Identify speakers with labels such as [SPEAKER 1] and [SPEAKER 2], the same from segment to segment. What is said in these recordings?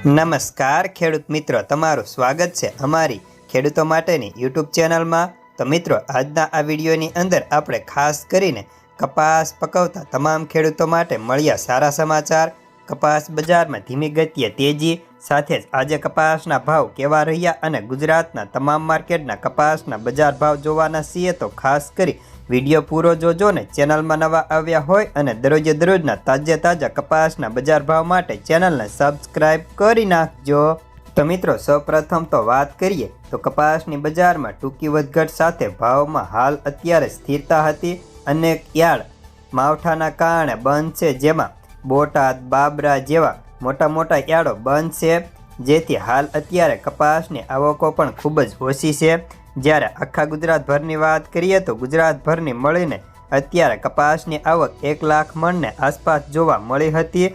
[SPEAKER 1] નમસ્કાર, ખેડૂત મિત્રો. તમારું સ્વાગત છે અમારી ખેડૂતો માટેની યુટ્યુબ ચેનલમાં. તો મિત્રો, આજના આ વિડીયોની અંદર આપણે ખાસ કરીને કપાસ પકવતા તમામ ખેડૂતો માટે મળ્યા સારા સમાચાર. કપાસ બજારમાં ધીમી ગતિએ તેજી સાથે જ આજે કપાસના ભાવ કેવા રહ્યા અને ગુજરાતના તમામ માર્કેટના કપાસના બજાર ભાવ જોવાના છીએ તો ખાસ કરી વીડિયો પૂરો જોજો ને ચેનલમાં નવા આવ્યા હોય અને દરરોજે દરરોજના તાજે તાજા કપાસના બજાર ભાવ માટે ચેનલને સબસ્ક્રાઇબ કરી નાખજો. તો મિત્રો, સૌપ્રથમ તો વાત કરીએ તો કપાસની બજારમાં ટૂંકી વધઘટ સાથે ભાવમાં હાલ અત્યારે સ્થિરતા હતી અનેક યાર્ડ માવઠાના કારણે બંધ છે જેમાં બોટાદ, બાબરા જેવા મોટા મોટા યાર્ડો બંધ છે. જેથી હાલ અત્યારે કપાસની આવકો પણ ખૂબ જ ઓછી છે. જ્યારે આખા ગુજરાતભરની વાત કરીએ તો ગુજરાતભરની મળીને અત્યારે કપાસની આવક એક લાખ મણને આસપાસ જોવા મળી હતી.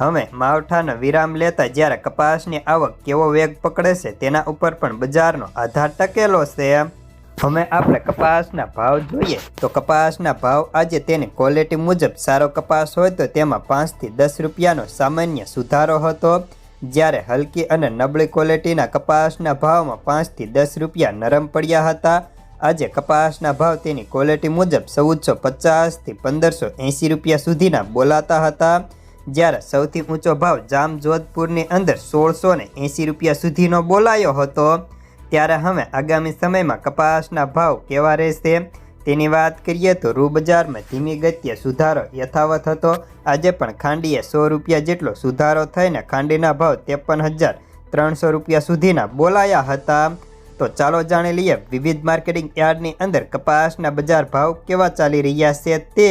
[SPEAKER 1] હવે માવઠાનો વિરામ લેતા જ્યારે કપાસની આવક કેવો વેગ પકડે છે તેના ઉપર પણ બજારનો આધાર ટકેલો છે. હવે આપણે કપાસના ભાવ જોઈએ તો કપાસના ભાવ આજે તેની ક્વોલિટી મુજબ સારો કપાસ હોય તો તેમાં પાંચથી દસ રૂપિયાનો સામાન્ય સુધારો હતો. જ્યારે હલકી અને નબળી ક્વોલિટીના કપાસના ભાવમાં પાંચથી દસ રૂપિયા નરમ પડ્યા હતા. આજે કપાસના ભાવ તેની ક્વોલિટી મુજબ ચૌદસો પચાસથી પંદરસો એંસી રૂપિયા સુધીના બોલાતા હતા. જ્યારે સૌથી ઊંચો ભાવ જામ જોધપુરની અંદર સોળસો ને એંસી રૂપિયા સુધીનો બોલાયો હતો. ત્યારે હવે આગામી સમયમાં કપાસના ભાવ કેવા રહેશે? તેની વાત કરીએ તો રૂ બજારમાં ધીમી ગતિએ સુધારો યથાવત હતો. આજે પણ ખાંડીએ સો રૂપિયા જેટલો સુધારો થઈને ખાંડીના ભાવ ત્રેપન હજાર ત્રણસો રૂપિયા સુધીના બોલાયા હતા. તો ચાલો જાણી લઈએ વિવિધ માર્કેટિંગ યાર્ડની અંદર કપાસના બજાર ભાવ કેવા ચાલી રહ્યા છે તે.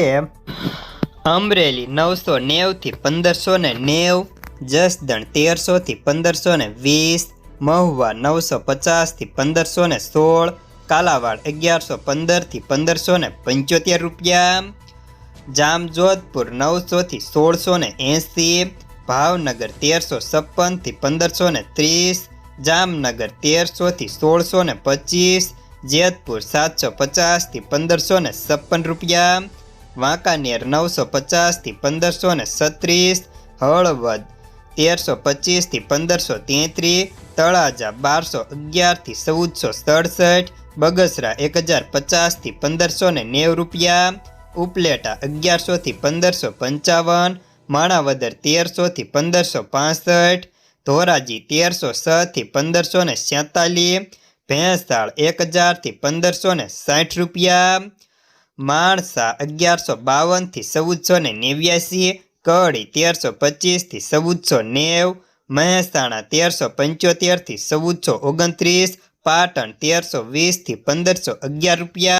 [SPEAKER 1] અમરેલી નવસો નેવથી પંદરસો ને નેવ, જસદણ તેરસોથી પંદરસો ને વીસ મહુવા નવસો પચાસથી પંદરસો ને સોળ, કાલાવાડ અગિયારસો પંદરથી પંદરસો ને પંચોતેર રૂપિયા, જામજોધપુર નવસોથી સોળસો ને એંસી, ભાવનગર તેરસો છપ્પનથી પંદરસો ને ત્રીસ, જામનગર તેરસોથી સોળસો ને પચીસ, જેતપુર સાતસો પચાસથી પંદરસો ને છપ્પન રૂપિયા, વાંકાનેર નવસો પચાસથી પંદરસો ને છત્રીસ, હળવદ તેરસો પચીસથી પંદરસો તેત્રીસ તળાજા બારસો અગિયારથી ચૌદસો સડસઠ, બગસરા એક હજાર પચાસથી પંદરસો ને નેવ રૂપિયા, ઉપલેટા અગિયારસોથી પંદરસો પંચાવન, માણાવદર તેરસોથી પંદરસો પાસઠ, ધોરાજી તેરસો છથી પંદરસો ને સેતાલીસ ભેંસાળ એક હજારથી પંદરસો ને સાઠ રૂપિયા, માણસા અગિયારસો બાવનથી ચૌદસો ને નેવ્યાસી કડી તેરસો પચીસથી ચૌદસો નેવ મહેસાણા તેરસો પંચોતેરથી ચૌદસો ઓગણત્રીસ પાટણ તેરસો વીસથી પંદરસો અગિયાર રૂપિયા.